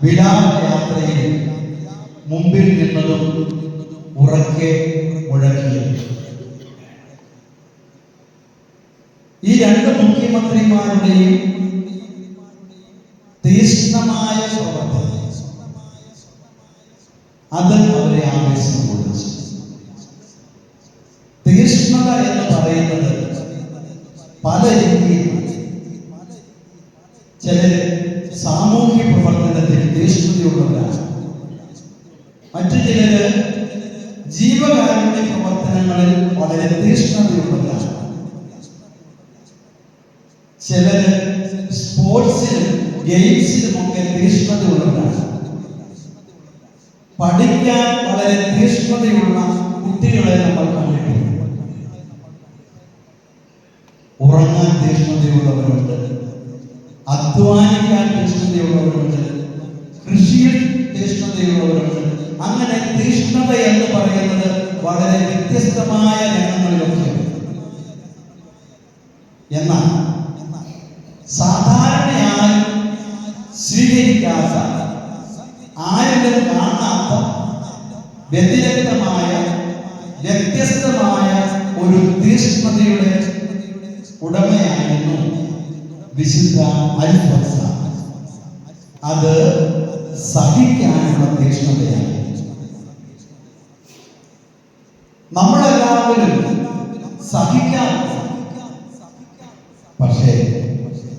വിലാപയാത്രയിൽ മുമ്പിൽ നിന്നതും ഉറക്കെ മുഴക്കിയത് ഈ രണ്ട് മുഖ്യമന്ത്രിമാരുടെയും തീഷ്ണമായ സ്വഭാവം അത് അവരെ ആവേശം കൊള്ളിച്ചു തീഷ്ണത എന്ന് പറയുന്നത് പല രീതിയിൽ തീഷ്ണതയുള്ളവരാണ് മറ്റു ചിലര് ജീവകാരുണ്യ പ്രവർത്തനങ്ങളിൽ വളരെ തീഷ്ണതയുള്ളവരാണ് ചിലര് സ്പോർട്സിലും തീഷ്ണതയുള്ളവരാണ് പഠിക്കാൻ വളരെ തീഷ്ണതയുള്ള കുട്ടികളെ നമ്മൾ കണ്ടിട്ടുണ്ട്. ഉറങ്ങാൻ തീഷ്ണതയുള്ളവരുണ്ട്. അധ്വാനിക്കാൻ തീഷ്ണതയുള്ളവരുണ്ട്. തീഷ്ണതയുള്ളവരുണ്ട് അങ്ങനെ തീഷ്ണത എന്ന് പറയുന്നത് വളരെ വ്യത്യസ്തമായ രംഗങ്ങളിലൊക്കെയാണ് എന്നാൽ സാധാരണയായി സ്വീകരിക്കാത്ത ആരെങ്കിലും കാണാത്ത വ്യതിരക്തമായ വ്യത്യസ്തമായ ഒരു തീഷ്ണതയുടെ ഉടമയായിരുന്നു വിശുദ്ധ അൽഫോൻസ. അത് സഹിക്കാനുള്ള തീഷ്ണതയാണ്. നമ്മളെല്ലാവരും സഹിക്കാൻ പക്ഷേ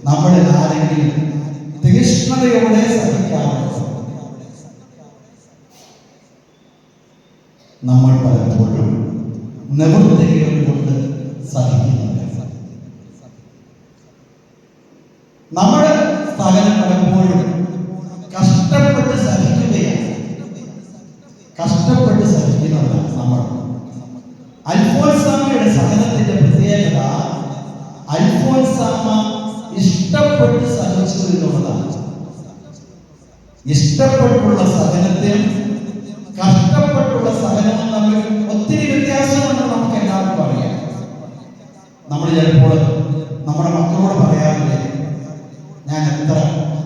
നമ്മളിൽ ആരെങ്കിലും തീഷ്ണതയോടെ സഹിക്കാറുണ്ട് നമ്മൾ പലപ്പോഴും നിവൃത്തികൾ കൊണ്ട് സഹിക്കുന്നുണ്ട്. നമ്മുടെ സഹനം പലപ്പോഴും കഷ്ടപ്പെട്ട് സഹിക്കുകയാണ് കഷ്ടപ്പെട്ട് സഹിക്കുന്നവരാണ് നമ്മൾ അൽഫോൻസാമയുടെ സഹനത്തിന്റെ പ്രത്യേകത അൽഫോൻസാമ ഇഷ്ടപ്പെട്ട് സഹിച്ചു എന്നുള്ളതാണ്. ഇഷ്ടപ്പെട്ടുള്ള സഹനത്തെ കഷ്ടപ്പെട്ടുള്ള സഹനവും തമ്മിൽ ഒത്തിരി വ്യത്യാസമുണ്ട് നമുക്ക് എല്ലാവർക്കും അറിയാം. നമ്മൾ ചിലപ്പോൾ നമ്മുടെ മക്കളോട് പറയാറില്ലേ ഞാൻ എത്ര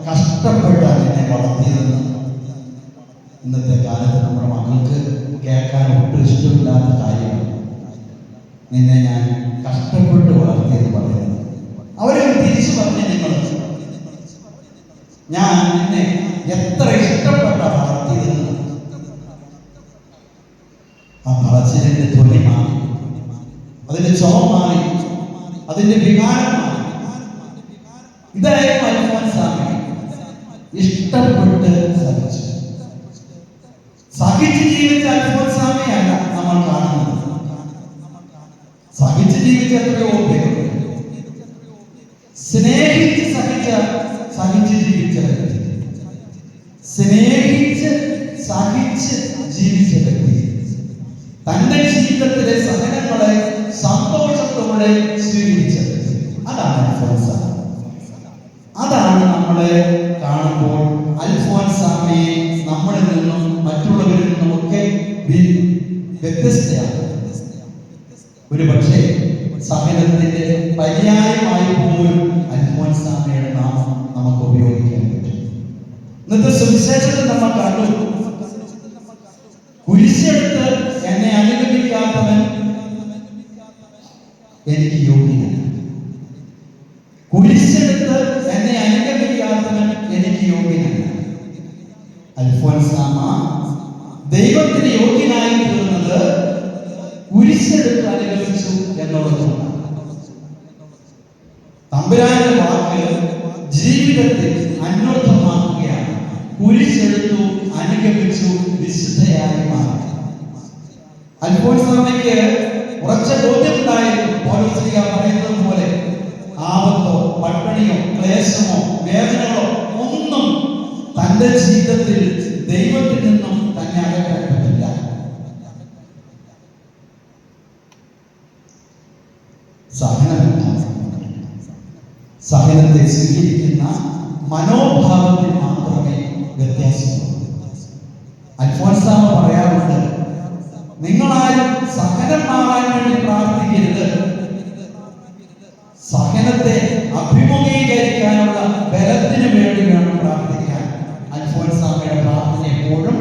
കഷ്ടപ്പെട്ടാണ് എന്നെ വളർത്തിയതെന്ന്? ഇന്നത്തെ കാലത്ത് നമ്മുടെ മക്കൾക്ക് കേൾക്കാൻ ഒട്ടും ഇഷ്ടമില്ലാത്ത കാര്യമാണ്. നിന്നെ ഞാൻ കഷ്ടപ്പെട്ട് അവരെ തിരിച്ചു പറഞ്ഞു നിങ്ങൾ ഞാൻ നിന്നെ എത്ര ഇഷ്ടപ്പെട്ട വളർത്തിയിരുന്നു ആ പറച്ചിലിന്റെ ധ്വനി മാറി. അതിന്റെ ചോം മാറി. അതിന്റെ വികാരം മാറി. ഇതായിരുന്നു അൽഫോൻസാമി ഇഷ്ടപ്പെട്ട് സഹിച്ചു. സഹിച്ച് ജീവിച്ച അൽഫോൻസാമിയല്ല നമ്മൾ കാണുന്നത്. സഹിച്ച് ജീവിച്ച എത്രയോ പേരുണ്ട്. സഹിച്ച സഹിച്ച് ജീവിച്ച വ്യക്തി സ്നേഹിച്ച് സഹിച്ച് ജീവിച്ച വ്യക്തി തന്റെ ജീവിതത്തിലെ സഹനങ്ങളെ സന്തോഷത്തോടെ സ്വീകരിച്ചത് അതാണ് അൽഫോൻസ. അതാണ് നമ്മളെ കാണുമ്പോൾ അൽഫോൻസാമയെ നമ്മളിൽ നിന്നും മറ്റുള്ളവരിൽ നിന്നും ഒക്കെ വ്യത്യസ്തയാണ്. ഒരു പക്ഷേ സഹനത്തിന്റെ പര്യായമായി പോലും അൽഫോൻസാമയുടെ നാമം നമുക്ക് ഉപയോഗിക്കാൻ പറ്റും. ഇന്നത്തെ സുവിശേഷത്തിൽ നമ്മൾ കണ്ടു കുരിശെടുത്ത് എന്നെ അനുഗമിക്കാത്തവൻ എനിക്ക് യോഗ്യനല്ല കുരിശെടുത്ത് എന്നെ അനുഗമിക്കാത്തവൻ എനിക്ക് യോഗ്യനല്ല അൽഫോൻസാമ ദൈവത്തിന് യോഗ്യനായി തീർന്നത് കുരിശെടുത്ത് അനുഗമിച്ചു എന്നുള്ളതുകൊണ്ടാണ് തമ്പുരാന്റെ വാക്ക് ജീവിതത്തിൽ അന്വർത്ഥമാക്കുകയാണ്. കുരിശെടുത്തു അനുഗമിച്ചു വിശുദ്ധയായി മാറി. അൽഫോൻസാമയ്ക്ക് ഉറച്ച ബോധ്യമുണ്ടായിരുന്നു. പൗലോസ്ലിഹ പറയുന്നത് പോലെ ആപത്തോ പട്ടിണിയോ ക്ലേശമോ വേദനകളോ ഒന്നും തന്റെ ജീവിതത്തിൽ ദൈവത്തിൽ നിന്നും തന്നെ അകറ്റാൻ പറ്റില്ല. സഹനത്തെ സ്വീകരിക്കുന്ന മനോഭാവത്തിൽ മാത്രമേ വ്യത്യാസമുള്ളൂ പറയാറുണ്ട് നിങ്ങളാരും സഹനമാകാൻ വേണ്ടി പ്രാർത്ഥിക്കരുത്. സഹനത്തെ അഭിമുഖീകരിക്കാനുള്ള ബലത്തിന് വേണ്ടി വേണം പ്രാർത്ഥിക്കാൻ. അൽഫോൻസാമയുടെ പ്രാർത്ഥന എപ്പോഴും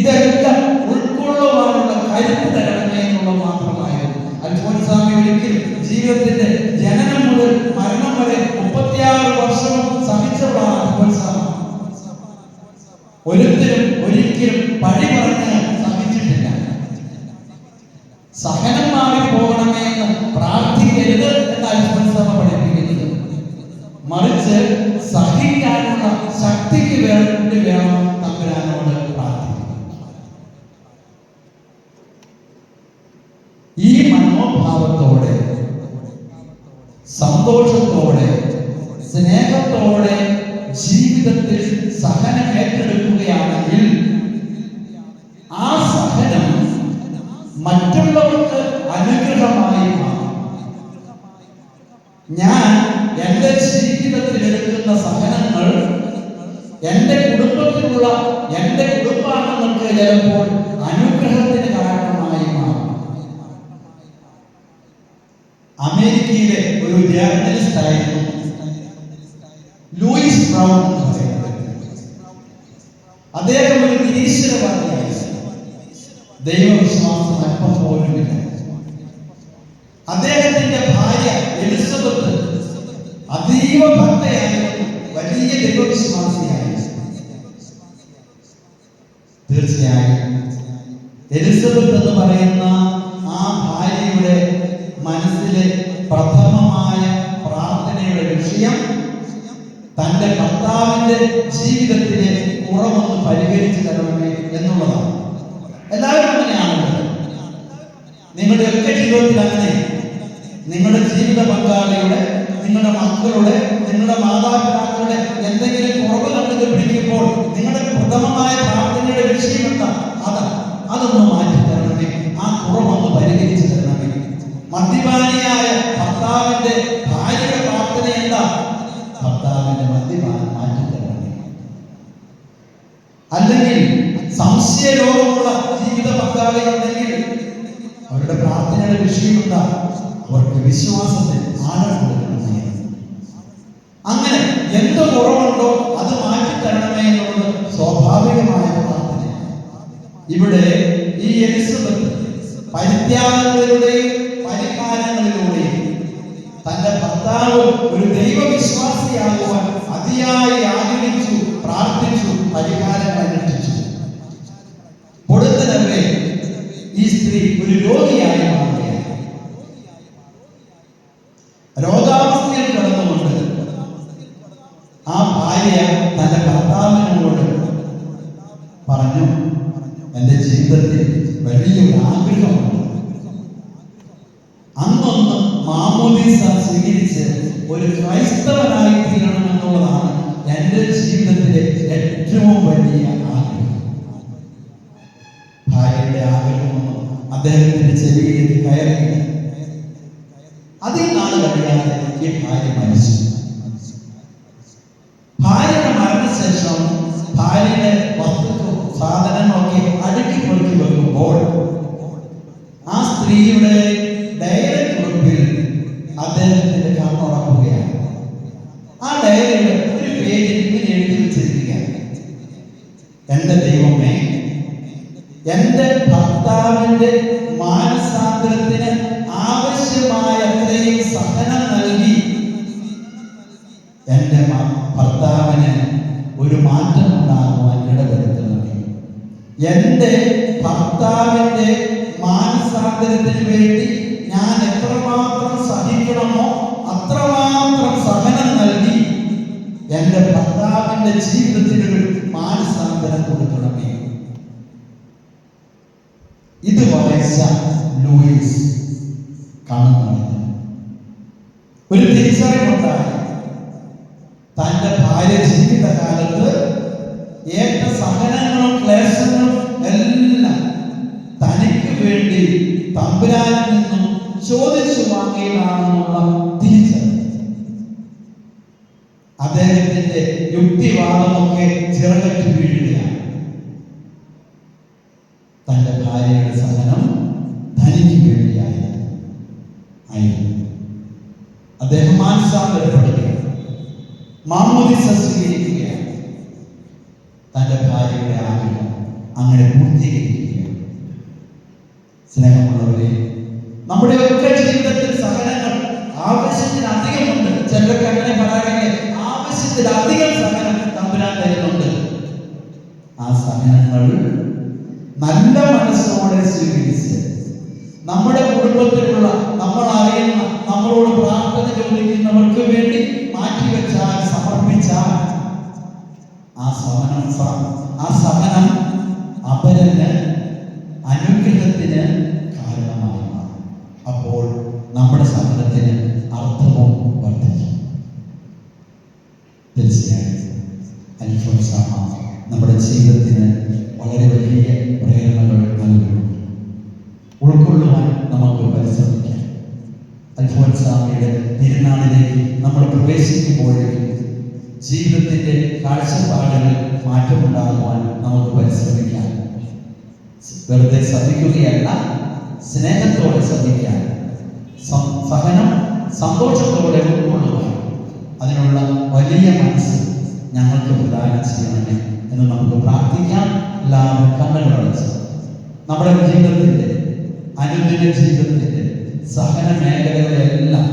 ഇതെല്ലാം ഉൾക്കൊള്ളുവാനുള്ള കരുത്ത് തരണമേ എന്നുള്ളത് മാത്രമായിരുന്നു. അൽഫോൻസാമി ഒരിക്കലും ജീവിതത്തിന്റെ ജന വരെ മുപ്പത്തിയാറ് വർഷം സഹിച്ചവളാണ് അൽഫോൻസാമ ഒരിക്കലും ഒരിക്കലും പഴി പറഞ്ഞ് സഹിച്ചിട്ടില്ല. സഹനം മാറി പോകണമേ എന്ന് പ്രാർത്ഥിക്കരുത് എന്ന് അൽഫോൻസാമ പഠിപ്പിക്കുന്നത്. മറിച്ച് സഹിക്കാനുള്ള ശക്തിക്ക് വേണ്ടി വേണം തമ്പുരാനോട് പ്രാർത്ഥിക്കുക ഈ മനോഭാവത്തോടെ സന്തോഷത്തോടെ സ്നേഹത്തോടെ ജീവിതത്തിൽ സഹനം ഏറ്റെടുക്കുകയാണെങ്കിൽ ആ സഹനം മറ്റുള്ളവർക്ക് അനുഗ്രഹമായി മാറും. ഞാൻ എന്റെ ജീവിതത്തിൽ എടുക്കുന്ന സഹനങ്ങൾ എന്റെ കുടുംബത്തിലുള്ള എന്റെ കുടുംബാംഗങ്ങൾക്ക് ചിലപ്പോൾ അനുഗ്രഹത്തിന് കാരണമായി മാറും അമേരിക്കയിലെ ഒരു ജേർണലിസ്റ്റ് ആയിരുന്നു. ലൂയിസ് ബ്രൗൺ അദ്ദേഹം ഒരു നിരീശ്വരവാദിയായിരുന്നു. ദൈവവിശ്വാസം അല്പം പോലുമില്ല അദ്ദേഹത്തിന്റെ ഭാര്യ എലിസബത്ത് അതീവ ഭക്തയായിരുന്നു വലിയ ദൈവവിശ്വാസിയായിരുന്നു തീർച്ചയായും എലിസബത്ത് എന്ന് പറയുന്ന ആ ഭാര്യയുടെ മനസ്സിലെ പ്രഥമമായ പ്രാർത്ഥനയുടെ വിഷയം തന്റെ ഭർത്താവിന്റെ ജീവിതത്തിലെ കുറവൊന്ന് പരിഹരിച്ചു തരണമേ എന്നുള്ളതാണ്. എല്ലാവരും അങ്ങനെയാണല്ലോ. നിങ്ങളുടെ ഒക്കെ ജീവിതത്തിൽ അങ്ങനെ. നിങ്ങളുടെ ജീവിത പങ്കാളിയുടെ നിങ്ങളുടെ മക്കളുടെ നിങ്ങളുടെ മാതാപിതാക്കളുടെ അവരുടെ പ്രാർത്ഥനയുടെ വിഷയം അവർക്ക് വിശ്വാസത്തിൽ ആഴം അങ്ങനെ എന്ത് കുറവുണ്ടോ അത് മാറ്റി തരണമേ എന്നുള്ളത് സ്വാഭാവികമായ പ്രാർത്ഥന ഇവിടെ ഈ എലിസബത്ത് പരിത്യാഗങ്ങളിലൂടെയും പരിഹാരങ്ങളിലൂടെയും തന്റെ ഭർത്താവ് ഒരു ദൈവവിശ്വാസിയാകുവാൻ അതിയായി ആഗ്രഹിച്ചു മാമോദീസ സ്വീകരിച്ച് ഒരു ക്രൈസ്തവനായി തീരണം എന്നുള്ളതാണ് എന്റെ ജീവിതത്തിലെ ഏറ്റവും വലിയ ആഗ്രഹം. അദ്ദേഹത്തിന്റെ കഴിയാതെ ഈ ഭാര്യ മരണശേഷം സാധനങ്ങളൊക്കെ അടുക്കി പെറുക്കി ആ സ്ത്രീയുടെ എന്റെ ഭർത്താവിന്റെ മാനസാന്തരത്തിന് ആവശ്യമായ അത്രയും സഹനം നൽകി. എന്റെ ഭർത്താവിന് ഒരു മാറ്റം ഉണ്ടാകുവാൻ ഇടവരുത്തണമേ എന്റെ ഭർത്താവിന്റെ മാനസാന്തരത്തിന് വേണ്ടി ഞാൻ എത്രമാത്രം സഹിക്കണമോ അത്രമാത്രം സഹനം നൽകി എന്റെ ഭർത്താവിന്റെ ജീവിതത്തിനൊരു മാനസാന്തരം കൊടുക്കണമേ. ഇത് ലൂയിസ് കാണുന്നുണ്ട്. ഒരു തിരിച്ചറിവുണ്ടായി തന്റെ ഭാര്യ ജീവിതകാലത്ത് ഏറ്റ സഹനങ്ങളും ക്ലേശങ്ങളും എല്ലാം തനിക്ക് വേണ്ടി തമ്പുരാനിൽ നിന്നും ചോദിച്ചു വാങ്ങിയതാണെന്നുള്ള തിരിച്ചറിവ്. അദ്ദേഹത്തിന്റെ യുക്തിവാദമൊക്കെ ചിറകറ്റ് വീഴുകയാണ്. തന്റെ ഭാര്യയുടെ സഹനം തനിക്ക് വേണ്ടിയായിരുന്നു ആയിരുന്നു അദ്ദേഹം മാനസാന്തരപ്പെടുകയാണ് മാമോദിസ സ്വീകരിക്കുകയാണ് തന്റെ ഭാര്യയുടെ ആഗ്രഹം അങ്ങനെ പൂർത്തീകരിക്കുകയാണ്. സ്നേഹമുള്ളവരെ നമ്മുടെ ഒക്കെ ജീവിതത്തിൽ സഹനങ്ങൾ ആവശ്യത്തിന് അധികമുണ്ട്. ചിലരൊക്കെ അങ്ങനെ പറയാണെങ്കിൽ ആവശ്യത്തിന് അധികം സഹനം തമ്പുരാൻ തരുന്നുണ്ട്. ആ സഹനങ്ങൾ നല്ല മനസ്സോടെ സ്വീകരിച്ച് നമ്മുടെ കുടുംബത്തിലുള്ള നമ്മൾ അറിയുന്ന നമ്മളോട് പ്രാർത്ഥന ചോദിക്കുന്നവർക്ക് വേണ്ടി സഹനം ആ സഹനം അപരന് അനുഗ്രഹത്തിന് കാരണമായി അപ്പോൾ നമ്മുടെ സഹനത്തിന് അർത്ഥവും വർദ്ധിക്കും. തീർച്ചയായും. അൽഫോൻസാമ നമ്മുടെ ജീവിതത്തിന് വളരെ വലിയ പ്രേരണകൾ നൽകുന്നു. ഉൾക്കൊള്ളുവാൻ നമുക്ക് പരിശ്രമിക്കാം. അൽഫോൻസാമയുടെ തിരുനാളിലേക്ക് നമ്മൾ പ്രവേശിക്കുമ്പോഴേക്കും ജീവിതത്തിന്റെ കാഴ്ചപ്പാടുകളിൽ മാറ്റമുണ്ടാകുവാൻ നമുക്ക് പരിശ്രമിക്കാം. വെറുതെ ശ്രദ്ധിക്കുകയല്ല സ്നേഹത്തോടെ ശ്രദ്ധിക്കാൻ സഹനം സന്തോഷത്തോടെ ഉൾക്കൊള്ളുവാൻ അതിനുള്ള വലിയ മനസ്സ് ഞങ്ങൾക്ക് പ്രദാനം ചെയ്യണമേ എന്ന് നമുക്ക് പ്രാർത്ഥിക്കാം. എല്ലാവരും കണ്ണുകളടച്ച് നമ്മുടെ ജീവിതത്തിന്റെ അനുദിന ജീവിതത്തിന്റെ സഹന മേഖലകളെല്ലാം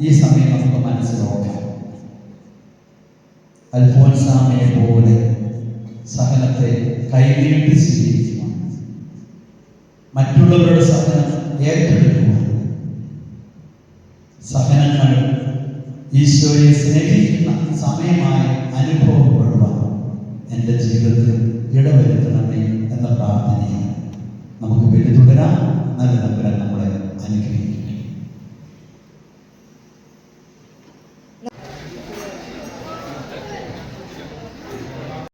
ഈ സമയം നമുക്ക് മനസ്സിലാക്കാം അൽഫോൻസാമയെ പോലെ സഹനത്തെ കൈനീട്ടി സ്വീകരിക്കുവാൻ. മറ്റുള്ളവരുടെ സഹനം ഏറ്റെടുക്കുവാൻ. സഹനങ്ങൾ ഈശോയെ സ്നേഹിക്കുന്ന സമയമായി അനുഭവപ്പെടുവാൻ എന്റെ ജീവിതത്തിൽ ഇടവരുത്തണമേ എന്ന പ്രാർത്ഥനയാണ് നമുക്ക് വേണ്ടി തുടരാം നല്ല നമ്പരം നമ്മളെ അനുഗ്രഹിക്കും